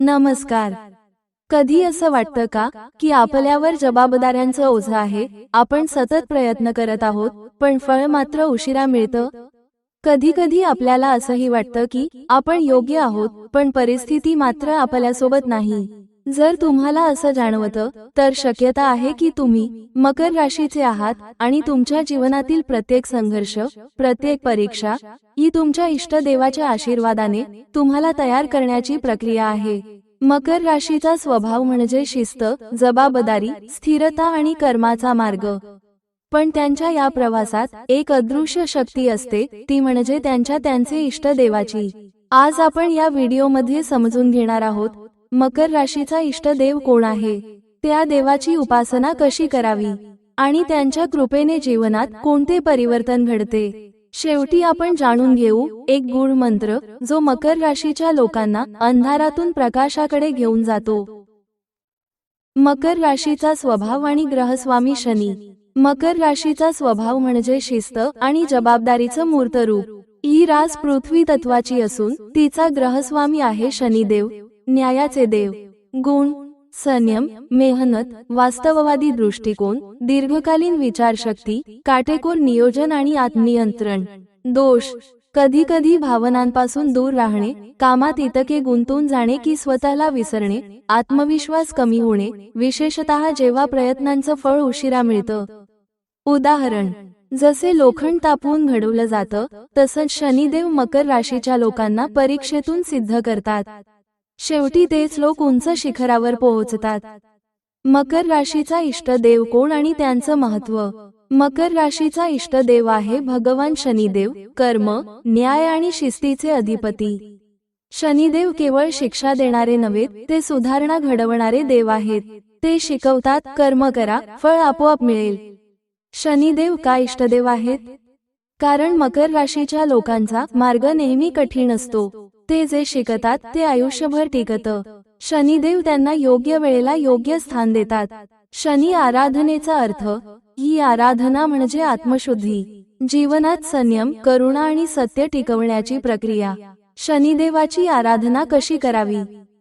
नमस्कार. कधी असं वाटतं का की आपल्यावर जबाबदाऱ्यांचं ओझं आहे? आपण सतत प्रयत्न करत आहोत पण फळ मात्र उशिरा मिळतं? कधी कधी आपल्याला असंही वाटतं की आपण योग्य आहोत पण परिस्थिती मात्र आपल्यासोबत नाही. जर तुम्हाला असं जाणवतं तर शक्यता आहे की तुम्ही मकर राशीचे आहात आणि तुमच्या जीवनातील प्रत्येक संघर्ष प्रत्येक परीक्षा ही तुमच्या इष्टदेवाच्या आशीर्वादाने तुम्हाला तयार करण्याची प्रक्रिया आहे. मकर राशीचा स्वभाव म्हणजे शिस्त जबाबदारी स्थिरता आणि कर्माचा मार्ग. पण त्यांच्या या प्रवासात एक अदृश्य शक्ती असते ती म्हणजे त्यांच्या त्यांचे इष्टदेवाची. आज आपण या व्हिडिओमध्ये समजून घेणार आहोत मकर राशीचा इष्टदेव कोण आहे? त्या देवाची उपासना कशी करावी? आणि त्यांच्या कृपेने जीवनात कोणते परिवर्तन घडते? शेवटी आपण जाणून घेऊ एक गुढ मंत्र जो मकर राशीच्या लोकांना अंधारातून प्रकाशाकडे घेऊन जातो. मकर राशीचा स्वभाव आणि ग्रहस्वामी शनी. मकर राशीचा स्वभाव म्हणजे शिस्त आणि जबाबदारीचं मूर्त रूप ही रास पृथ्वी तत्वाची असून तिचा ग्रहस्वामी आहे शनिदेव. न्यायाचे देव. गुण संयम मेहनत वास्तववादी दृष्टिकोन दीर्घकालीन विचारशक्ती काटेकोर नियोजन आणि आत्मनियंत्रण. दोष कधी कधी भावनांपासून दूर राहणे कामात इतके गुंतून जाणे की स्वतःला विसरणे आत्मविश्वास कमी होणे विशेषतः जेव्हा प्रयत्नांचं फळ उशिरा मिळतं. उदाहरण जसे लोखंड तापवून घडवलं जातं तसंच शनिदेव मकर राशीच्या लोकांना परीक्षेतून सिद्ध करतात. शेवटी तेच लोक उंच शिखरावर पोहोचतात. मकर राशीचा इष्टदेव कोण आणि त्यांचं महत्त्व? मकर राशीचा इष्टदेव आहे भगवान शनिदेव कर्म न्याय आणि शिस्तीचे अधिपती. शनिदेव केवळ शिक्षा देणारे नव्हे ते सुधारणा घडवणारे देव आहेत. ते शिकवतात कर्म करा फळ आपोआप मिळेल. शनिदेव का इष्टदेव आहेत? कारण मकर राशीच्या लोकांचा मार्ग नेहमी कठीण असतो. ते जे शिकतात ते आयुष्यभर टिकतं. शनिदेव त्यांना योग्य वेळेला योग्य स्थान देतात. शनी आराधनेचा अर्थ ही आराधना म्हणजे आत्मशुद्धी. जीवनात संयम करुणा आणि सत्य टिकवण्याची प्रक्रिया. शनिदेवाची आराधना कशी करावी?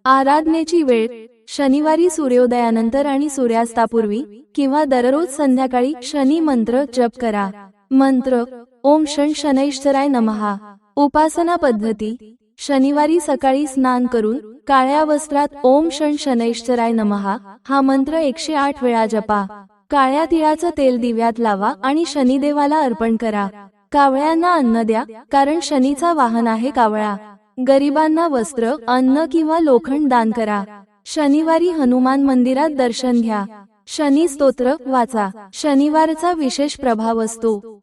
आराधनेची वेळ शनिवारी सूर्योदयानंतर आणि सूर्यास्तापूर्वी किंवा दररोज संध्याकाळी शनी मंत्र जप करा. मंत्र ओम शन शनैश्चराय नमहा. उपासना पद्धती. शनिवारी सकाळी स्नान करून काळ्या वस्त्रात ओम शन शनैश्चराय नमहा. हा मंत्र एकशे आठ वेळा जपा. काळ्या तिळाचं तेल दिव्यात लावा आणि शनिदेवाला अर्पण करा. कावळ्यांना अन्न द्या कारण शनीचा वाहन आहे कावळा. गरिबांना वस्त्र अन्न किंवा लोखंड दान करा. शनिवारी हनुमान मंदिरात दर्शन घ्या. शनी स्तोत्र वाचा. शनिवारचा विशेष प्रभाव असतो.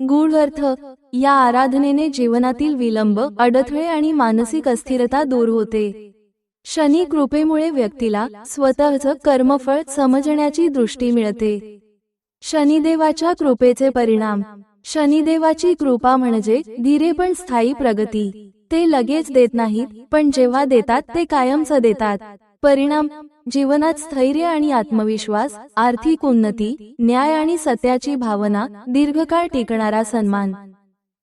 गूढ अर्थ या आराधनेने जीवनातील विलंब अडथळे आणि मानसिक अस्थिरता दूर होते. शनी कृपेमुळे व्यक्तीला स्वतःच कर्मफळ समजण्याची दृष्टी मिळते. शनिदेवाच्या कृपेचे परिणाम. शनिदेवाची कृपा म्हणजे धीरे पण स्थायी प्रगती. ते लगेच देत नाहीत पण जेव्हा देतात ते कायमच देतात. परिणाम जीवनात स्थैर्य आणि आत्मविश्वास आर्थिक उन्नती न्याय आणि सत्याची भावना दीर्घकाळ टिकणारा सन्मान.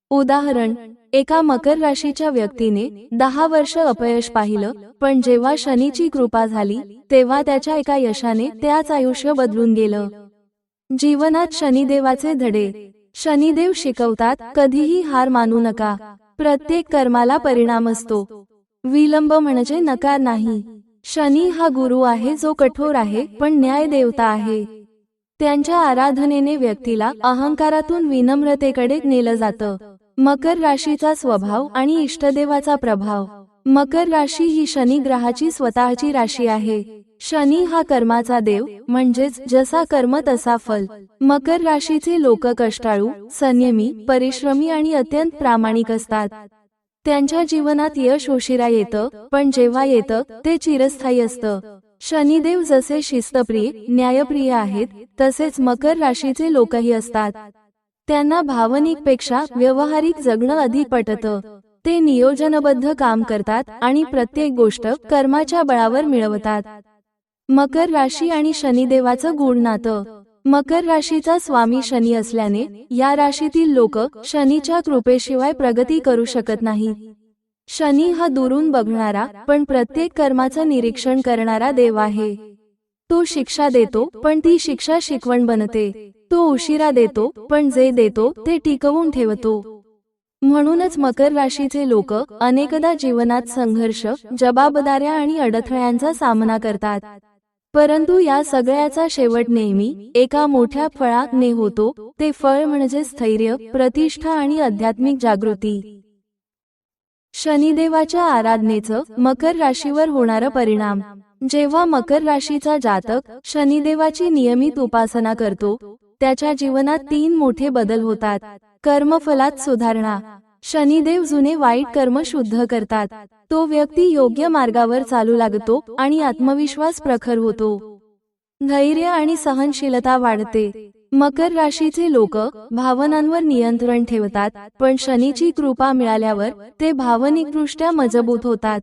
उदाहरण एका मकर राशीच्या व्यक्तीने दहा वर्ष अपयश पाहिलं पण जेव्हा शनीची कृपा झाली तेव्हा त्याच्या एका यशाने त्याच आयुष्य बदलून गेलं. जीवनात शनिदेवाचे धडे. शनिदेव शिकवतात कधीही हार मानू नका. प्रत्येक कर्माला परिणाम असतो. विलंब म्हणजे नकार नाही. शनी हा गुरु आहे जो कठोर आहे पण न्याय देवता आहे. त्यांच्या आराधनेने व्यक्तीला अहंकारातून विनम्रतेकडे नेलं जातं. मकर राशीचा स्वभाव आणि इष्टदेवाचा प्रभाव. मकर राशी ही शनी ग्रहाची स्वतःची राशी आहे. शनी हा कर्माचा देव म्हणजेच जसा कर्म तसा फल. मकर राशीचे लोक कष्टाळू संयमी परिश्रमी आणि अत्यंत प्रामाणिक असतात. त्यांच्या जीवनात यश उशिरा येतं पण जेव्हा येतं ते चिरस्थायी असतं. शनिदेव जसे शिस्तप्रिय न्यायप्रिय आहेत तसेच मकर राशीचे लोकही असतात. त्यांना भावनिकपेक्षा व्यवहारिक जगणं अधिक पटतं. ते नियोजनबद्ध काम करतात आणि प्रत्येक गोष्ट कर्माच्या बळावर मिळवतात. मकर राशी आणि शनिदेवाचं गुण नातं. मकर राशीचा स्वामी शनी असल्याने या राशीतील लोक शनीच्या कृपेशिवाय प्रगती करू शकत नाही. शनी हा दुरून बघणारा पण प्रत्येक कर्माचं निरीक्षण करणारा देव आहे. तो शिक्षा देतो पण ती शिक्षा शिकवण बनते. तो उशिरा देतो पण जे देतो ते टिकवून ठेवतो. म्हणूनच मकर राशीचे लोक अनेकदा जीवनात संघर्ष जबाबदाऱ्या आणि अडथळ्यांचा सामना करतात. परंतु या सगळ्याचा शेवट नेहमी एका मोठ्या फळाने होतो ते फळ म्हणजे स्थैर्य प्रतिष्ठा आणि आध्यात्मिक जागृती. शनिदेवाच्या आराधनेचं मकर राशीवर होणारा परिणाम. जेव्हा मकर राशीचा जातक शनिदेवाची नियमित उपासना करतो त्याच्या जीवनात तीन मोठे बदल होतात. कर्मफलात सुधारणा. शनिदेव जुने वाईट कर्म शुद्ध करतात. तो व्यक्ती योग्य मार्गावर चालू लागतो आणि आत्मविश्वास प्रखर होतो. धैर्य आणि सहनशीलता वाढते. मकर राशीचे लोक भावनांवर नियंत्रण ठेवतात पण शनीची कृपा मिळाल्यावर ते भावनिकदृष्ट्या मजबूत होतात.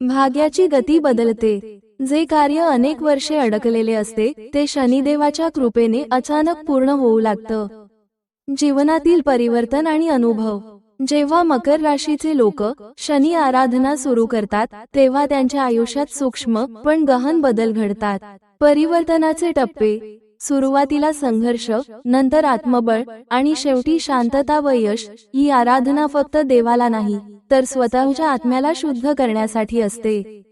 भाग्याची गती बदलते. जे कार्य अनेक वर्षे अडकलेले असते ते शनिदेवाच्या कृपेने अचानक पूर्ण होऊ लागतं. जीवनातील परिवर्तन आणि अनुभव. जेव्हा मकर राशीचे लोक शनी आराधना सुरू करतात तेव्हा त्यांच्या आयुष्यात सूक्ष्म पण गहन बदल घडतात. परिवर्तनाचे टप्पे सुरुवातीला संघर्ष नंतर आत्मबळ आणि शेवटी शांतता व यश ही आराधना फक्त देवाला नाही तर स्वतःच्या आत्म्याला शुद्ध करण्यासाठी असते.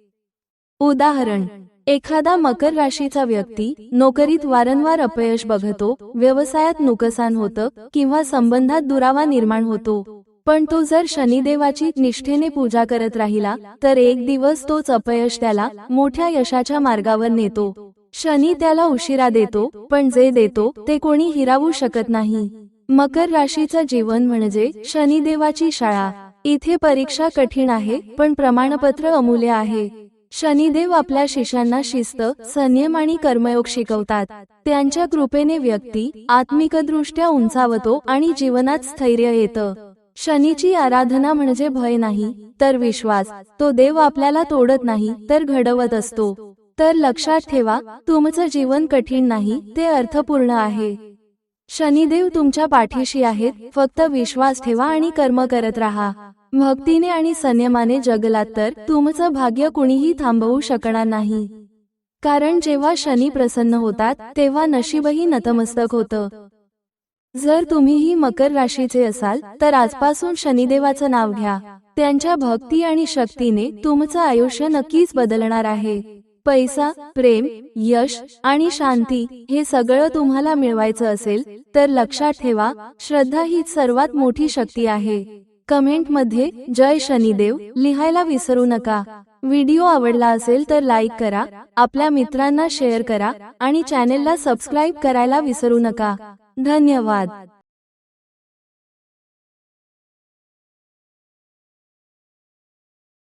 उदाहरण एखादा मकर राशीचा व्यक्ती नोकरीत वारंवार अपयश बघतो व्यवसायात नुकसान होतं किंवा संबंधात दुरावा निर्माण होतो. पण तो जर शनिदेवाची निष्ठेने पूजा करत राहिला तर एक दिवस तोच अपयश त्याला मोठ्या यशाच्या मार्गावर नेतो. शनी त्याला उशिरा देतो पण जे देतो ते कोणी हिरावू शकत नाही. मकर राशीचं जीवन म्हणजे शनिदेवाची शाळा. इथे परीक्षा कठीण आहे पण प्रमाणपत्र अमूल्य आहे. शनिदेव आपल्या शिष्यांना शिस्त संयम आणि कर्मयोग शिकवतात. त्यांच्या कृपेने व्यक्ती आत्मिकदृष्ट्या उंचावतो आणि जीवनात स्थैर्य येतं. शनीची आराधना म्हणजे भय नाही तर विश्वास. तो देव आपल्याला तोडत नाही तर घडवत असतो. तर लक्षात ठेवा तुमचं जीवन कठीण नाही ते अर्थपूर्ण आहे. शनिदेव तुमच्या पाठीशी आहेत फक्त विश्वास ठेवा आणि कर्म करत राहा. भक्तीने आणि संयमाने जगलात तर तुमचं भाग्य कुणीही थांबवू शकणार नाही. कारण जेव्हा शनी प्रसन्न होतात तेव्हा नशीबही नतमस्तक होतं. जर तुम्हीही मकर राशीचे असाल तर आजपासून शनिदेवाचं नाव घ्या. त्यांच्या भक्ती आणि शक्तीने तुमचं आयुष्य नक्कीच बदलणार आहे. पैसा प्रेम यश आणि शांती हे सगळं तुम्हाला मिळवायचं असेल तर लक्षात ठेवा श्रद्धा ही सर्वात मोठी शक्ती आहे. कमेंटमध्ये जय शनिदेव लिहायला विसरू नका. व्हिडिओ आवडला असेल तर लाईक करा आपल्या मित्रांना शेअर करा आणि चॅनेलला सबस्क्राईब करायला विसरू नका. ધન્યવાદ